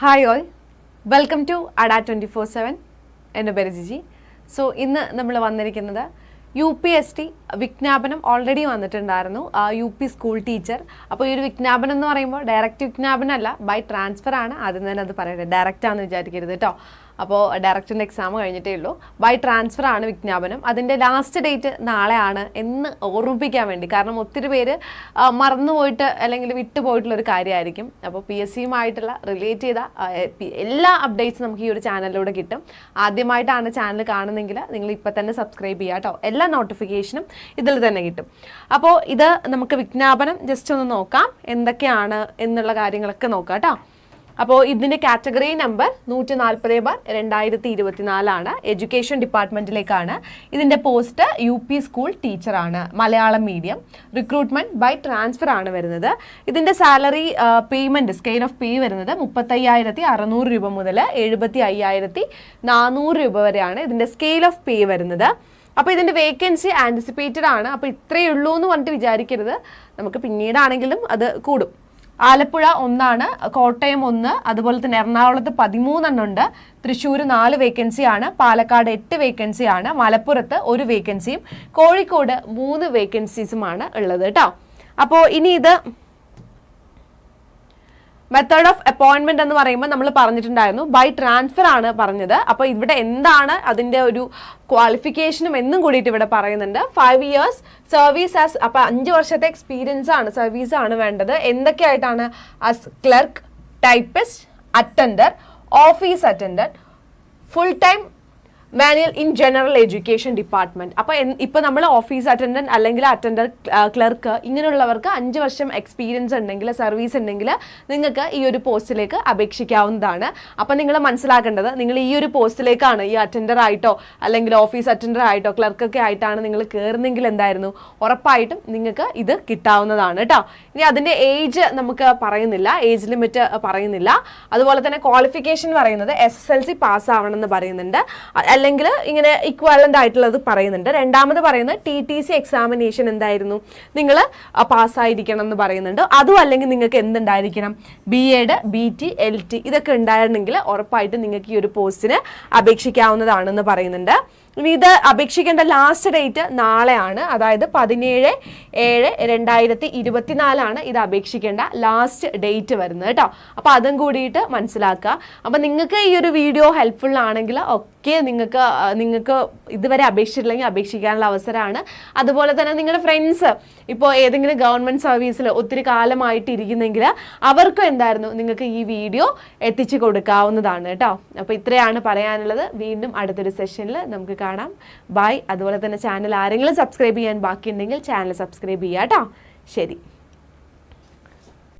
Hi all welcome to Adda twenty four seven എന്റെ പേര് Jiji. So ഇന്ന് നമ്മൾ വന്നിരിക്കുന്നത് യു പി എസ് ടി വിജ്ഞാപനം ഓൾറെഡി വന്നിട്ടുണ്ടായിരുന്നു. യു പി സ്കൂൾ ടീച്ചർ അപ്പോൾ ഈ ഒരു വിജ്ഞാപനം എന്ന് പറയുമ്പോൾ ഡയറക്റ്റ് വിജ്ഞാപനം അല്ല ബൈ ട്രാൻസ്ഫർ ആണ് ആദ്യം തന്നെ അത് പറയട്ടെ ഡയറക്റ്റ് ആണെന്ന് വിചാരിക്കരുത് കേട്ടോ. അപ്പോൾ ഡയറക്ടറിന്റെ എക്സാം കഴിഞ്ഞിട്ടേ ഉള്ളൂ. ബൈ ട്രാൻസ്ഫർ ആണ് വിജ്ഞാപനം. അതിന്റെ ലാസ്റ്റ് ഡേറ്റ് നാളെയാണ് എന്ന് ഓർമ്മിപ്പിക്കാൻ വേണ്ടി. കാരണം ഒത്തിരി പേര് മറന്നുപോയിട്ട് അല്ലെങ്കിൽ വിട്ടുപോയിട്ടുള്ളൊരു കാര്യമായിരിക്കും. അപ്പോൾ പി എസ് സിയുമായിട്ടുള്ള റിലേറ്റ് ചെയ്ത എല്ലാ അപ്ഡേറ്റ്സും നമുക്ക് ഈ ഒരു ചാനലിലൂടെ കിട്ടും. ആദ്യമായിട്ടാണ് ചാനൽ കാണുന്നെങ്കിൽ നിങ്ങൾ ഇപ്പം തന്നെ സബ്സ്ക്രൈബ് ചെയ്യുക കേട്ടോ. എല്ലാ നോട്ടിഫിക്കേഷനും ഇതിൽ തന്നെ കിട്ടും. അപ്പോൾ ഇത് നമുക്ക് വിജ്ഞാപനം ജസ്റ്റ് ഒന്ന് നോക്കാം. എന്തൊക്കെയാണ് എന്നുള്ള കാര്യങ്ങളൊക്കെ നോക്കാം കേട്ടോ. അപ്പോൾ ഇതിന്റെ കാറ്റഗറി നമ്പർ നൂറ്റി നാൽപ്പത് ബാർ രണ്ടായിരത്തി ഇരുപത്തിനാലാണ് എഡ്യൂക്കേഷൻ ഡിപ്പാർട്ട്മെന്റിലേക്കാണ് ഇതിന്റെ പോസ്റ്റ് യു പി സ്കൂൾ ടീച്ചറാണ് Malayalam medium recruitment by transfer ആണ് വരുന്നത്. ഇതിന്റെ salary payment scale of pay വരുന്നത് മുപ്പത്തയ്യായിരത്തി അറുന്നൂറ് രൂപ മുതൽ എഴുപത്തി അയ്യായിരത്തി നാനൂറ് രൂപ വരെയാണ് ഇതിന്റെ സ്കെയിൽ ഓഫ് പേ വരുന്നത്. അപ്പോൾ ഇതിന്റെ വേക്കൻസി ആന്റിസിപ്പേറ്റഡ് ആണ്. അപ്പോൾ ഇത്രയേ ഉള്ളൂ എന്ന് പറഞ്ഞിട്ട് വിചാരിക്കരുത്. നമുക്ക് പിന്നീടാണെങ്കിലും അത് കൂടും. ആലപ്പുഴ ഒന്നാണ് കോട്ടയം ഒന്ന് അതുപോലെ തന്നെ എറണാകുളത്ത് പതിമൂന്നെണ്ണം ഉണ്ട്. തൃശ്ശൂർ നാല് വേക്കൻസിയാണ് പാലക്കാട് എട്ട് വേക്കൻസിയാണ് മലപ്പുറത്ത് ഒരു വേക്കൻസിയും കോഴിക്കോട് മൂന്ന് വേക്കൻസീസുമാണ് ഉള്ളത് കേട്ടോ. അപ്പോൾ ഇനി ഇത് മെത്തേഡ് ഓഫ് അപ്പോയിൻമെന്റ് എന്ന് പറയുമ്പോൾ നമ്മൾ പറഞ്ഞിട്ടുണ്ടായിരുന്നു. ബൈ ട്രാൻസ്ഫർ ആണ് പറഞ്ഞത്. അപ്പോൾ ഇവിടെ എന്താണ് അതിന്റെ ഒരു ക്വാളിഫിക്കേഷനും എന്നും കൂടിയിട്ട് ഇവിടെ പറയുന്നുണ്ട്. ഫൈവ് ഇയേഴ്സ് സർവീസ് ആസ് അപ്പോൾ അഞ്ച് വർഷത്തെ എക്സ്പീരിയൻസ് ആണ് സർവീസ് ആണ് വേണ്ടത്. എന്തൊക്കെയായിട്ടാണ് as clerk typist attender office attender full time manual in general education department അപ്പോൾ ഇപ്പോൾ നമ്മൾ ഓഫീസ് അറ്റൻഡന്റ് അല്ലെങ്കിൽ അറ്റൻഡർ ക്ലർക്ക് ഇങ്ങനെയുള്ളവർക്ക് അഞ്ച് വർഷം എക്സ്പീരിയൻസ് ഉണ്ടെങ്കിൽ സർവീസ് ഉണ്ടെങ്കിൽ നിങ്ങൾക്ക് ഈ ഒരു പോസ്റ്റിലേക്ക് അപേക്ഷിക്കാവുന്നതാണ്. അപ്പോൾ നിങ്ങൾ മനസ്സിലാക്കേണ്ടത് നിങ്ങൾ ഈ ഒരു പോസ്റ്റിലേക്കാണ് ഈ അറ്റൻഡർ ആയിട്ടോ അല്ലെങ്കിൽ ഓഫീസ് അറ്റൻഡർ ആയിട്ടോ ക്ലർക്കൊക്കെ ആയിട്ടാണ് നിങ്ങൾ കയറുന്നെങ്കിൽ എന്തായിരുന്നു? ഉറപ്പായിട്ടും നിങ്ങൾക്ക് ഇത് കിട്ടാവുന്നതാണ് കേട്ടോ ഇനി അതിന്റെ ഏജ് നമുക്ക് പറയുന്നില്ല ഏജ് ലിമിറ്റ് പറയുന്നില്ല. അതുപോലെ തന്നെ ക്വാളിഫിക്കേഷൻ പറയുന്നത് S S L C pass ആവണം എന്ന് പറയുന്നുണ്ട്. അല്ലെങ്കിൽ ഇങ്ങനെ ഇക്വാലന്റ് ആയിട്ടുള്ളത് പറയുന്നുണ്ട്. രണ്ടാമത് പറയുന്നത് ടി ടി സി എക്സാമിനേഷൻ എന്തായിരുന്നു? നിങ്ങൾ പാസ്സായിരിക്കണം എന്ന് പറയുന്നുണ്ട്. അതും അല്ലെങ്കിൽ നിങ്ങൾക്ക് എന്തുണ്ടായിരിക്കണം? B Ed B T L T ഇതൊക്കെ ഉണ്ടായിരുന്നെങ്കിൽ ഉറപ്പായിട്ടും നിങ്ങൾക്ക് ഈ ഒരു പോസ്റ്റിന് അപേക്ഷിക്കാവുന്നതാണെന്ന് പറയുന്നുണ്ട്. ഇത് അപേക്ഷിക്കേണ്ട ലാസ്റ്റ് ഡേറ്റ് നാളെയാണ്. അതായത് പതിനേഴ് ഏഴ് രണ്ടായിരത്തി ഇരുപത്തിനാലാണ് ഇത് അപേക്ഷിക്കേണ്ട ലാസ്റ്റ് ഡേറ്റ് വരുന്നത് കേട്ടോ. അപ്പോൾ അതും കൂടിയിട്ട് മനസ്സിലാക്കുക. അപ്പോൾ നിങ്ങൾക്ക് ഈ ഒരു വീഡിയോ ഹെൽപ്ഫുൾ ആണെങ്കിൽ ഒക്കെ നിങ്ങൾക്ക് നിങ്ങൾക്ക് ഇതുവരെ അപേക്ഷിച്ചിട്ടില്ലെങ്കിൽ അപേക്ഷിക്കാനുള്ള അവസരമാണ്. അതുപോലെ തന്നെ നിങ്ങളുടെ ഫ്രണ്ട്സ് ഇപ്പോൾ ഏതെങ്കിലും ഗവൺമെന്റ് സർവീസിൽ ഒത്തിരി കാലമായിട്ട് ഇരിക്കുന്നെങ്കിൽ അവർക്കും എന്തായിരുന്നു നിങ്ങൾക്ക് ഈ വീഡിയോ എത്തിച്ചു കൊടുക്കാവുന്നതാണ് കേട്ടോ. അപ്പോൾ ഇത്രയാണ് പറയാനുള്ളത്. വീണ്ടും അടുത്തൊരു സെഷനിൽ നമുക്ക് കാണാം. ബൈ അതുപോലെ തന്നെ ചാനൽ ആരെങ്കിലും സബ്സ്ക്രൈബ് ചെയ്യാൻ ബാക്കിയുണ്ടെങ്കിൽ ചാനൽ സബ്സ്ക്രൈബ് ചെയ്യാം കേട്ടോ ശരി.